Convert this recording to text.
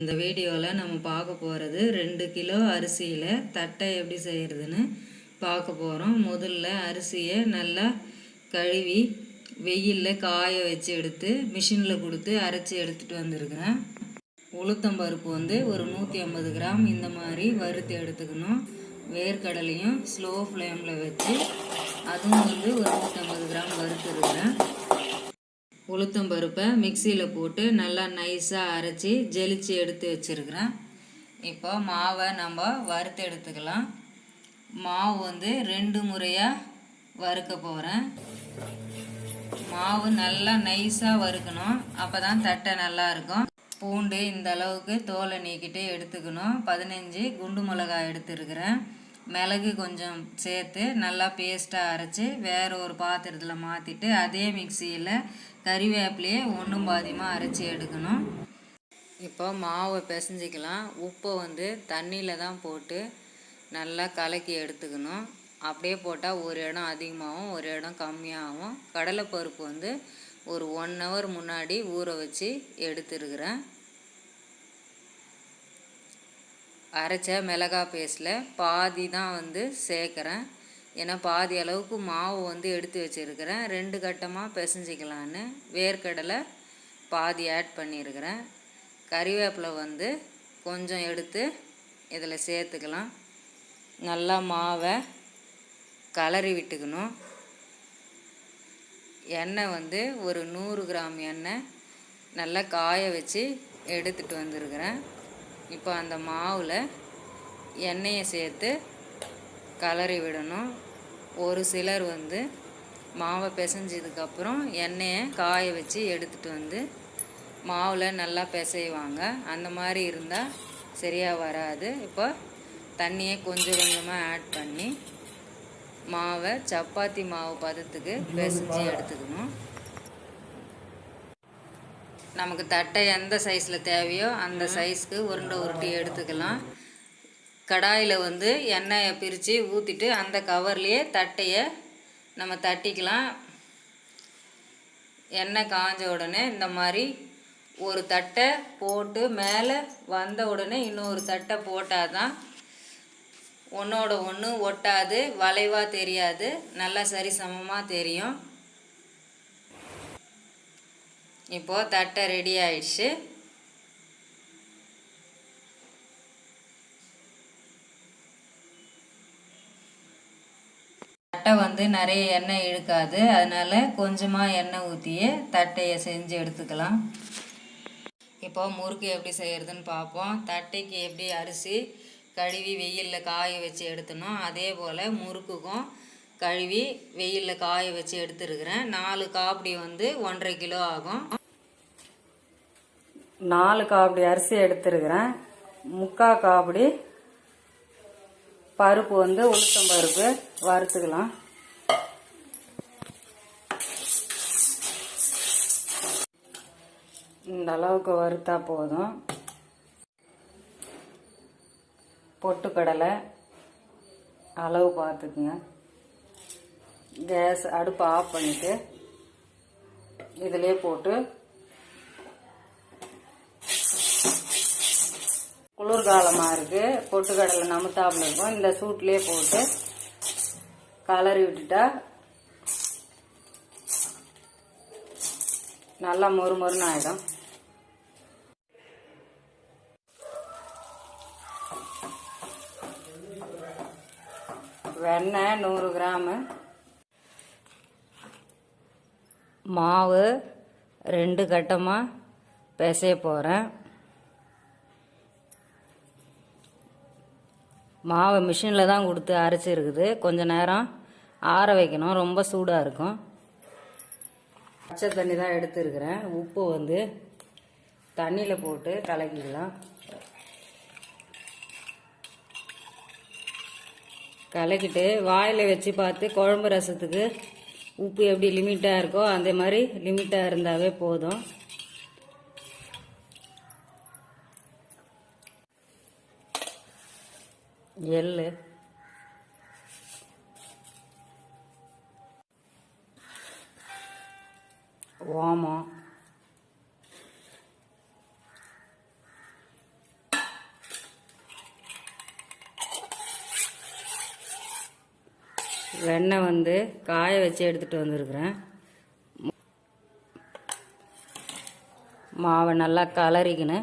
இந்த வீடியோவில் நம்ம பார்க்க போகிறது ரெண்டு கிலோ அரிசியில் தட்டை எப்படி செய்கிறதுன்னு பார்க்க போகிறோம் முதல்ல அரிசியை நல்லா கழுவி வெயிலில் காய வச்சு எடுத்து மிஷினில் கொடுத்து அரைச்சி எடுத்துகிட்டு வந்திருக்கிறேன். உளுத்தம்பருப்பு வந்து ஒரு நூற்றி ஐம்பது கிராம் இந்த மாதிரி வறுத்து எடுத்துக்கணும். வேர்க்கடலையும் ஸ்லோ ஃப்ளேமில் வச்சு அதுவும் வந்து ஒரு நூற்றம்பது கிராம் வறுத்துருக்குறேன். உளுத்தம் பருப்பை மிக்சியில் போட்டு நல்லா நைஸாக அரைச்சி ஜெலிச்சு எடுத்து வச்சுருக்கிறேன். இப்போ மாவை நம்ம வறுத்து எடுத்துக்கலாம். மாவு வந்து ரெண்டு முறையாக வறுக்க போகிறேன் மாவு நல்லா நைஸாக வறுக்கணும். அப்போ தான் தட்டை நல்லா இருக்கும். பூண்டு இந்த அளவுக்கு தோலை நீக்கிட்டு எடுத்துக்கணும். பதினஞ்சு குண்டு மிளகாய் எடுத்துருக்கிறேன். மிளகு கொஞ்சம் சேர்த்து நல்லா பேஸ்ட்டாக அரைச்சி வேறு ஒரு பாத்திரத்தில் மாற்றிட்டு அதே மிக்சியில் கறிவேப்பிலையே ஒன்றும் பாதியமாக அரைச்சி எடுக்கணும். இப்போ மாவை பிசைஞ்சிக்கலாம். உப்பை வந்து தண்ணியில் தான் போட்டு நல்லா கலக்கி எடுத்துக்கணும். அப்படியே போட்டால் ஒரு இடம் அதிகமாகவும் ஒரு இடம் கம்மியாகவும் கடலைப்பருப்பு வந்து ஒரு ஒன் ஹவர் முன்னாடி ஊற வச்சு எடுத்துருக்குறேன். அரைச்ச மிளகாய் பேஸ்டில் பாதி தான் வந்து சேர்க்குறேன். ஏன்னா பாதி அளவுக்கு மாவு வந்து எடுத்து வச்சுருக்கிறேன். ரெண்டு கட்டமாக பிசைஞ்சிக்கலான்னு வேர்க்கடலை பாதி ஆட் பண்ணியிருக்கிறேன் கறிவேப்பிலை வந்து கொஞ்சம் எடுத்து இதில் சேர்த்துக்கலாம். நல்லா மாவை கலரி விட்டுக்கணும். எண்ணெய் வந்து ஒரு நூறு கிராம் எண்ணெய் நல்லா காய வச்சு எடுத்துகிட்டு வந்திருக்கிறேன். இப்போ அந்த மாவில் எண்ணெயை சேர்த்து கலரி விடணும். ஒரு சிலர் வந்து மாவை பிசைஞ்சதுக்கப்புறம் எண்ணெயை காய வச்சு எடுத்துகிட்டு வந்து மாவில் நல்லா பிசைவாங்க. அந்த மாதிரி இருந்தால் சரியாக வராது. இப்போ தண்ணியை கொஞ்சம் கொஞ்சமாக ஆட் பண்ணி மாவை சப்பாத்தி மாவு பதத்துக்கு பிசைஞ்சு எடுத்துக்கணும். நமக்கு தட்டை எந்த சைஸில் தேவையோ அந்த சைஸ்க்கு உருண்டை உருட்டி எடுத்துக்கலாம். கடாயில் வந்து எண்ணெயை பிரித்து ஊற்றிட்டு அந்த கவர்லேயே தட்டையை நம்ம தட்டிக்கலாம். எண்ணெய் காஞ்ச உடனே இந்த மாதிரி ஒரு தட்டை போட்டு மேலே வந்த உடனே இன்னொரு தட்டை போட்டால் தான் ஒன்றோட ஒன்று ஒட்டாது வளைவாக தெரியாது நல்லா சரி சமமாக தெரியும். இப்போது தட்டை ரெடி ஆயிடுச்சு. தட்டை வந்து நிறைய எண்ணெய் இழுக்காது. அதனால கொஞ்சமாக எண்ணெய் ஊற்றியே தட்டையை செஞ்சு எடுத்துக்கலாம். இப்போ முறுக்கு எப்படி செய்கிறதுன்னு பார்ப்போம். தட்டைக்கு எப்படி அரிசி கழுவி வெயிலில் காய வச்சு எடுத்தணும் அதே போல் முறுக்குக்கும் கழுவி வெயிலில் காய வச்சு எடுத்துருக்கிறேன். நாலு காப்படி வந்து ஒன்றரை கிலோ ஆகும். நாலு காப்படி அரிசி எடுத்துருக்கிறேன். முக்கா காப்படி பருப்பு வந்து உளுத்தம் பருப்பு வறுத்துக்கலாம். இந்த அளவுக்கு வறுத்தா போதும். பொட்டுக்கடலை அளவு பார்த்துக்குங்க. கேஸ் அடுப்பை ஆஃப் பண்ணிவிட்டு இதிலே போட்டு குளிர்காலமாக இருக்குது பொட்டுக்கடலை நமுத்தாப்புல இருக்கும். இந்த சூட்லேயே போட்டு கலரி விட்டுட்டா நல்லா மொறு மொறுன்னு ஆகிடும் வெண்ணெய் நூறு கிராமு. மாவு ரெண்டு கட்டமாக பிசைய போகிறேன் மாவை மிஷினில் தான் கொடுத்து அரைச்சிருக்குது கொஞ்ச நேரம் ஆற வைக்கணும். ரொம்ப சூடாக இருக்கும். பச்சை தண்ணி தான் எடுத்துருக்கிறேன். உப்பு வந்து தண்ணியில் போட்டு கலக்கிக்கலாம். கலக்கிட்டு வாயில் வச்சு பார்த்து குழம்பு ரசத்துக்கு உப்பு எப்படி லிமிட்டாக இருக்கோ அந்த மாதிரி லிமிட்டாக இருந்தாவே போதும். எள்ளு. ஓமம். வெண்ணெய் வந்து காய வச்சு எடுத்துகிட்டு வந்திருக்கிறேன். மாவை நல்லா கலரிக்கின்னு